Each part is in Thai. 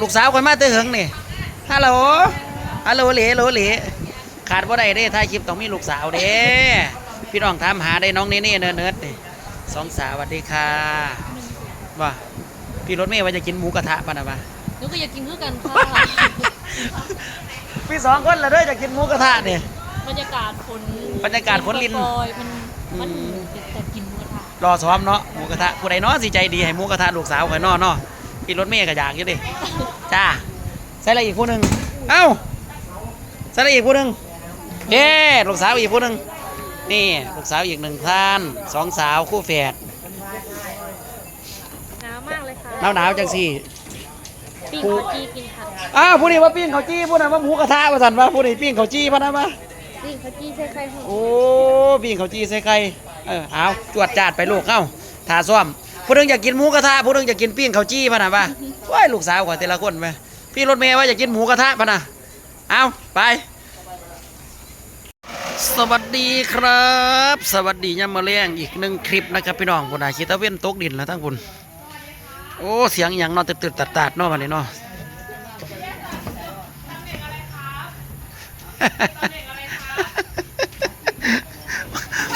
ลูกสาวคนมาเตอหึงนี่ฮัลโหลฮัลโหลเหลโหลเหลขาดบ่ได้เด้ถ่ายคลิปต้องมีลูกสาวเด้พี่น้องถามหาได้น้องเน่ๆเนิร์ดๆนี่สองสาวสวัสดีค่ะว่าพี่รถเมย์ว่าจะกินหมูกระทะป่ะนะวะหนูก็อยากกินคือกันค่ะพี่สองคนละเด้อจะกินหมูกระทะนี่บรรยากาศฝนบรรยากาศฝนลินปล่อยๆมันมันอืมแต่กินหมูกระทะรอซ้อมเนาะหมูกระทะผู้ใดเนาะสิใจดีให้หมูกระทะลูกสาวข่อยเนาะเนาะ พี่รถเมย์ก็อยากอยู่ดิจ้าใส่อะไรอีกผู้หนึ่งเอ้าใส่อะไรอีกผู้หนึ่งเย้ลูกสาวอีกผู้หนึ่งนี่ลูกสาวอีกหนึ่งท่านสองสาวคู่แฝดหนาวมากเลยค่ะหนาวหนาวๆจังสี่ปิ้งข้าวจี้กินค่ะอ้าวผู้นี้ว่าปิ้งเขาวจี้ผู้นั้นว่าหมูกระทะว่าสันว่าผู้นี้ปิ้งเขาวจี้พะนะมาปิ้งข้าวจี้ใส่ไข่หอมโอ้ปิ้งเขาวจี้ใส่ไข่เออเอาจวดจาดไปลูกเข้าทาซ้อม ผู้หนึงอยากกินหมูกระทะผู้หนึงอยากกินปิ้งเขาวจี้พะนะว่าว้ายลูกสาวกว่าแต่ละคนไปพี่รถเมย์ว่าอยากกินหมูกระทะพะนะเอาไป สวัสดีครับ สวัสดียามมาเลี้ยงอีกหนึ่งคลิปนะครับพี่น้องคนอาคิดตะเว้นตกดินแล้วทั้งคุณโอ้เสียงอย่างนอนตื่นๆตัดๆเนอวันนี้เนาะ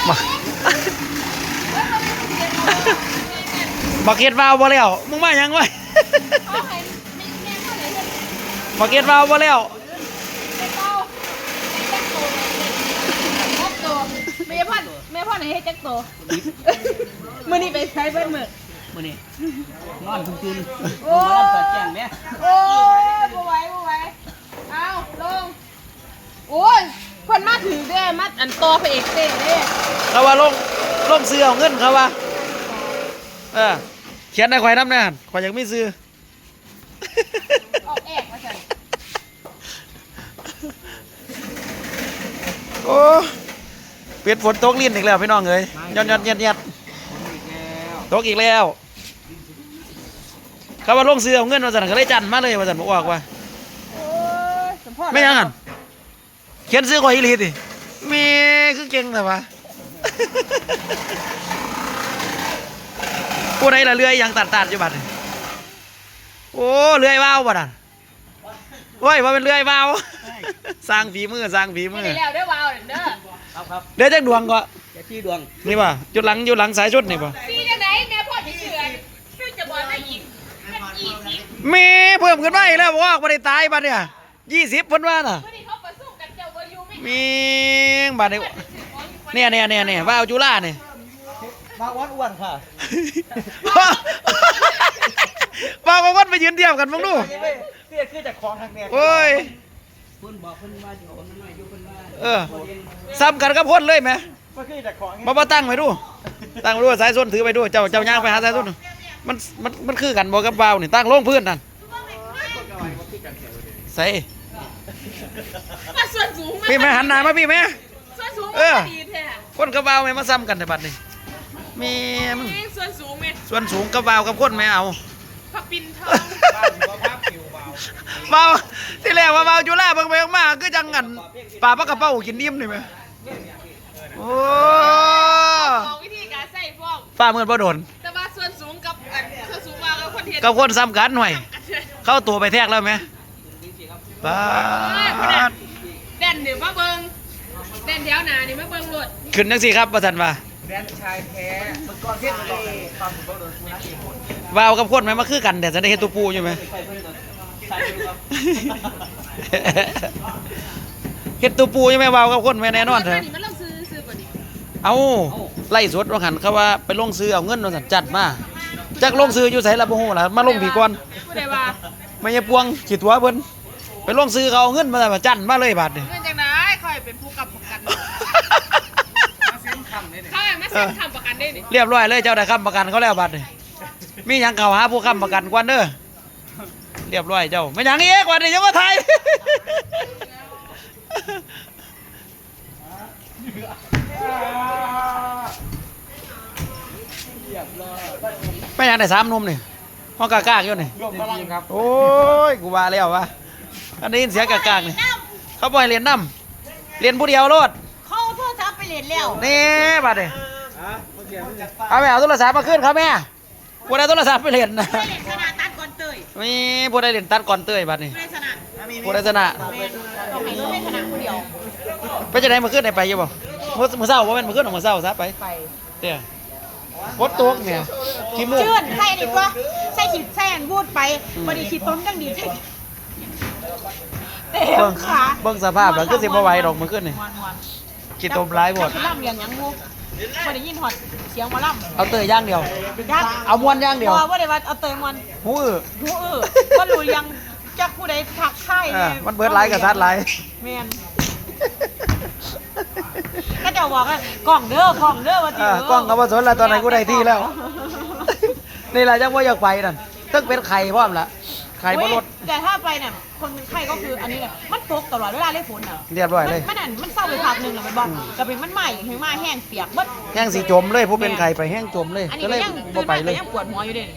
บอ บอกเก็ตวาวบ่แล้วมึงมาหยังวะบอกเก็ตวาวบ่แล้วแม่พ่อนแม่พ่อนไหนให้แจ็คโตมือนี้ไปใช้เบิ้ลมือมื้อนี้นอนคืนโอ้ยเปิดแจ้งแม่โอ้ยบ่ไหวบ่ไหวเอาลงโอ้ยคนมาถือเด้มาอันโตพระเอกเต้เด้ เขาว่าลงลงซื้อเอาเงินเขาว่าเออ เขียนในข่อยน้ำแน่นข่อยยังไม่ซื้อ ออกแอกมาสั่นโอ้เปียดฝนตกลิ้นอีกแล้วพี่น้องเอ้ยยัดยัดยัดยัดตกอีกแล้วเขาว่าลงซื้อเอาเงินมาสั่นเขาเลยจันมาเลยมาสั่นบอกว่าโอ้ยสมพ่อไม่ยังหันเขียนซื้อข่อยอีหลีดิแมีคือเก่งแต่ว่า ผู้ใดละเลื่อยยังตัดตัดอยู่บัดนี่โอ้เลื่อยว่าวบัดน่ะโอ้ยว่าเป็นเลื่อยว่าวสร้างฝีมือสร้างฝีมืไม่อได้แล้วเด้อวาวเด้อเดี๋ยวจักดวงก็จะชี้ดวงนี่ป่ะจุดหลังจุดหลังสายชุดนี่ป่ะซีจังไหนแม่พ่อที่เชื่อช่วยจะบอกได้อีกเป็นอีกอีกแมีเพิ่มขึ้นมาอีกแล้วบอกว่าบ่ได้ตายบัดเนี่ยยี่สิบเพิ่นว่าน่ะมื่อนี้เขาประสุกันเจ้าบ่อยู่ไม่มีบัดนี้เนี่ยเนี่ยเนี่ยเนี่ยว่าวจุฬาเนี่ย มาวัดอ้วนค่ะว่าว่าวัดไปยืนเทียบกันบ้างดูเสียคือจากของทางแนวโอ้ยคุณบอกคุณว่าอยู่คนน้อยอยู่คนว่าเออซ้ำกันกับพ่นเลยไหมก็คือจากของมามาตั้งไว้ดูตั้งไว้ดูสายส้นถือไปดูเจ้าเจ้าย่างไปหาสายส้นมันมันมันคือกันบอกกับวาวนี่ตั้งลงพื้นนั่นใส่มาส่วนสูงมาพี่แม่หันหน้ามาพี่แม่ส่วนสูงเออมาดีแท้คนกับวาวแม่มาซ้ำกันแต่บัดนี่ แมีมึงเองส่วนสูงแม่ส่วนสูงกับวาวกับคนไม่เอาพระปินทองวาวที่แรกว่าวาวจุฬาเบิ่งไปเบิ่งมาคือจังงันปลาปลากระเป้ากินนิ่มนี่ไหมโอ้บอกวิธีการใส่ฟองฟ้าเมื่อบ่โดนแต่ว่าส่วนสูงกับอันส่วนสูงมากับคนเห็นกับคนซ้ำกันหน่อย เข้าตัวไปแทกแล้วไหมปาดแดนเดี๋ยวมาเบิงแดนแถวหนานี่มาเบิงรถขึ้นจังสี่ครับประสันว่า แดนชายแท้มันก่อนเทศเลยตอนผมโดนสุนัขอีกคนวาวกับคนไหมมาคือกันแต่จะได้เห็นตัวปูอยู่ไหมใส่เพื่อนก่อนใส่ดูครับเห็นตัวปูอยู่ไหมวาวกับคนไหมแน่นอนเถรอะถนี่มันต้องซื้อซื้อก่อนดิเอาไล่สดว่าหันเขาว่าไปลงซื้อเอาเงินมาสั่นจัดมาจักลงซื้ออยู่ไสละบ่ฮู้ล่ะมาลงผีก่อนผู้ใดว่าไม่ใช่ปวงขีดตัวเพิ่นไปลงซื้อเขาเอาเงินมาสั่นมาจัดมาเลยบาดนี่เงินจังไดคอยเป็นผู้กับประกัน มาเส้นคำเลย เนี่ยเขาแอบมาเซ็นทำประกันได้นี่เรียบร้อยเลยเจ้าได้ค้ำประกันเขาแล้วบัดนี่มีหยังเก่าหาผู้ค้ำประกันกวนเด้อเรียบร้อยเจ้าไม่หยังอีกกว่านี้ยังว่าไทย ไม่หยังได้สามหนุ่มนี่ห้องกากากอยู่นี่ รวมพลังครับโอ้ยกูว่าแล้ววะอันนี้ยินเสียงกากากนี่เขาบ่อยเรียนน้ำเรียนผู้เดียวโลดเขาโทรศัพท์ไปเล่นแล้ว นี่บัดนี่อะ เมื่อกี้มันจะเอาไปเอาโทรศัพท์มาขึ้นครับแม่กูได้โทรศัพท์ไปเรียนนะไปเล่นชนะตัดก่อนเตยมีผู้ใดเล่นตัดก่อนเต้ยบัดนี้ไม่ชนะผู้ใดชนะแม่ต้องให้รู้ไม่ชนะคนเดียวไปจะได้มาขึ้นได้ไปอยู่บ่มื้อมื้อเช้าบ่แม่นมื้อขึ้นหรอกมื้อเช้าซะไปไปเด้อฝนตกเนี่ยขี้มูกเชื่อนใส่ดีกว่าใส่ขีดแซนบูดไปวันนี้ขีดต้มจังดีใส่เต็เบิ่มงขาเบิ่งสภาพแล้วคือสิบ่ไหวดอกมื้อขึ้นนี่วันวันขี้ตมหลายหมดล่ำเรียงหยังงู ไม่ได้ยินหอดเสียงหมาล่ำเอาเตยอย่างเดียว ยักเอามวนอย่างเดียว พอว่าได้ว่าเอาเตยมันหูอื้อ หูอื้อว่ารู้ยังจักผู้ใดทักใครเออมันเบิดหลายกับซัดหลายแม่นก็จะบอกว่ากล่องเด้อกล่องเด้อว่าเออกล้องก็บ่สนแล้วตอนไหนกูได้ที่แล้ว นี่แหละจังว่าอยากไปนั่นตึกเป็นไข่พร้อมละไข่บ่ลดอุ๊ยแต่ถ้าไปเนี่ย คนเป็นไข้ก็คืออันนี้เลยมันตกตลอดเวลาเล่นฝนอะเรียบร้อยเลยมันอันมันเศร้าไปพักหนึ่งอะมันบอกกระเป็นมันใหม่เห็นไหมแห้งเปียกเบิดแห้งสีจมเลยผู้เป็นไข่ไปแห้งจมเลย อันนี้ก็ก็เลยยังบ่ไปเลยตื่นมาก็ยังปวดหัวอยู่เด่น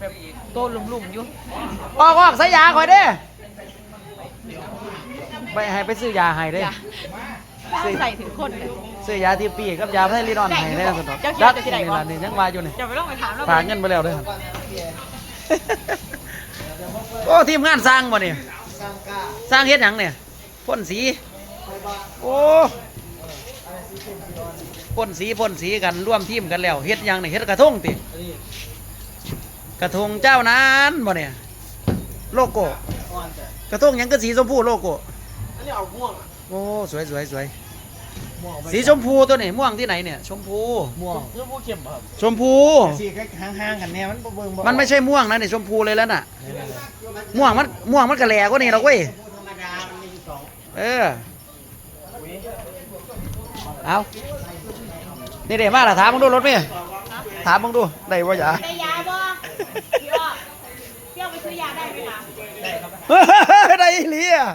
แบบโตลุ่มๆอยู่ออกออกใส่ยาข่อยเด้ไปให้ไปซื้อยาให้เด้อย่าใส่ถึงคนเลย ซื้อยาที่ปีกับยาไทลีนอนให้ได้สนอกเจ้าเจ้าจะที่ไหนนี่วะล่ะนี่ยังว่าอยู่นี่จะไปลองไปถามแล้วฝากเงินไปแล้วเด้อ โอ้ทีมงานสร้างบ่นี่สร้างเฮ็ดหยังเนี่ยพ่นสีโอ้พ่นสีพ่นสีกันร่วมทีมกันแล้วเฮ็ดหยังนี่เฮ็ดกระทงติกระทงเจ้านั้นบ่เนี่ยโลโก้กระทงหยังก็สีชมพูโลโก้อันนี้เอาม่วงโอ้สวยสวยสวย ม่วงสีชมพูตัวนี้ม่วงที่ไหนเนี่ย ชมพู ม่วงคือผู้เข้มครับชมพู สีห่างๆกันเนี่ยมันบ่เบิ่งบ่มันไม่ใช่ม่วงนะเนี่ยชมพูเลยแล้วน่ะ ม่วงมันม่วงมันกระแหลกว่านี่หรอกเว้ยธรรมดามันมีอยู่สองเออเอานี่เดี๋ยวมาล่ะถามมึงดูรถไหมถามมึงดูได้บ่อย่า ได้ยาบ่พี่อ้อพี่อ้อไปซื้อยาได้ไหมคะ ได้อีหลีอะ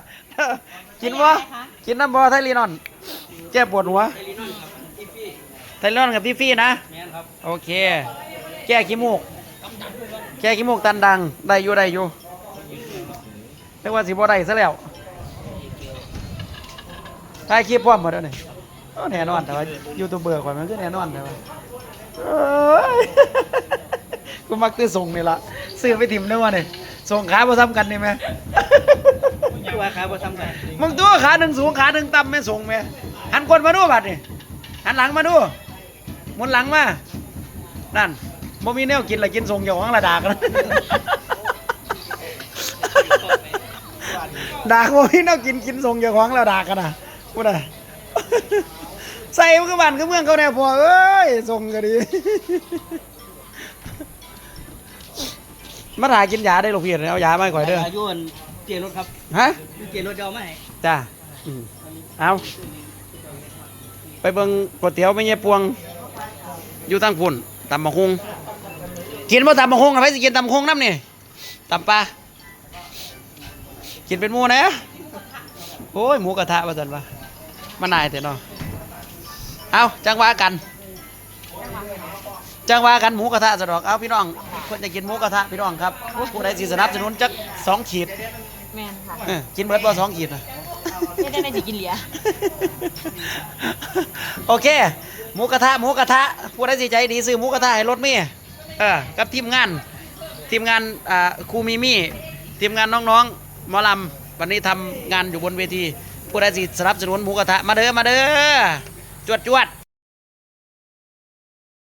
กินบ่กินน้ำบ่ไทลีนอน แก้ปวดหัวไทลีนอนกับพี่ฟี่นะโอเค แก้ขี้มูก แก้ขี้มูกตันดัง ได้อยู่ได้อยู่เรียกว่าสิบ่ได้ซะแล้วถ่ายคลิปพร้อมหมดแล้วนี่โอ้แน่นอนแต่ว่ายูทูบเบอร์ข่อยมันคือแน่นอนแต่ว่าเอ้ยกูมักคือส่งนี่ละซื้อไปถิ่มได้วะนี่ส่งขาบ่ซ้ำกันนี่แม่ว่าครับบ่ทำกันมึงตัวขาหนึ่งสูงขาหนึ่งต่ำแม่ส่งแม่ หันคนมาดูบัดนี่หันหลังมาดูหมุนหลังมานั่นบ่มีแนวกินละกินส่งเจ้าของละดากนะดากบ่มีแนวกินกินส่งเจ้าของละดากกันนะพูดอะใส่มันก็บ้านก็เมืองเขาแน่พอเอ้ยส่งก็ดีมาถ่ายกินยาได้หรอกพี่เอายามาให้ข่อยเด้ออายุเกียร์รถครับฮะเกียร์รถจะเอาไหมาให้จ้าอืมเอา ไปเบิ่งก๋วยเตี๋ยวไม่เงี้ยปวง อยู่ตั้งพุ่นตำมะฮุงกินบ่ตำมะฮุงอะไปสิกินตำมะฮุงน้ำนี่ตำปลากินเป็นหมูนะโอ้ยหมูกระทะว่าสันวะมันนายแต่เนาะเอาจังหวะกัน จังหวะกันหมูกระทะสะดอกเอาพี่น้องคนจะกินหมูกระทะพี่น้องครับผู้ใดสิสนับสนุนจักสองขีดแม่นค่ะเออกินเบิดบ่สองขีดนะ ไม่ได้ในจิกินเหลียโอเค หมูกระทะหมูกระทะผู้ใดสิใจดีซื้อหมูกระทะให้รถเมย์เออกับทีมงาน ทีมงานอ่าครูมิมี่ ทีมงานน้องๆหมอลำวันนี้ทำงานอยู่บนเวทีผู้ใดสิสนับสนุนหมูกระทะมาเด้อมาเด้อจวดจวด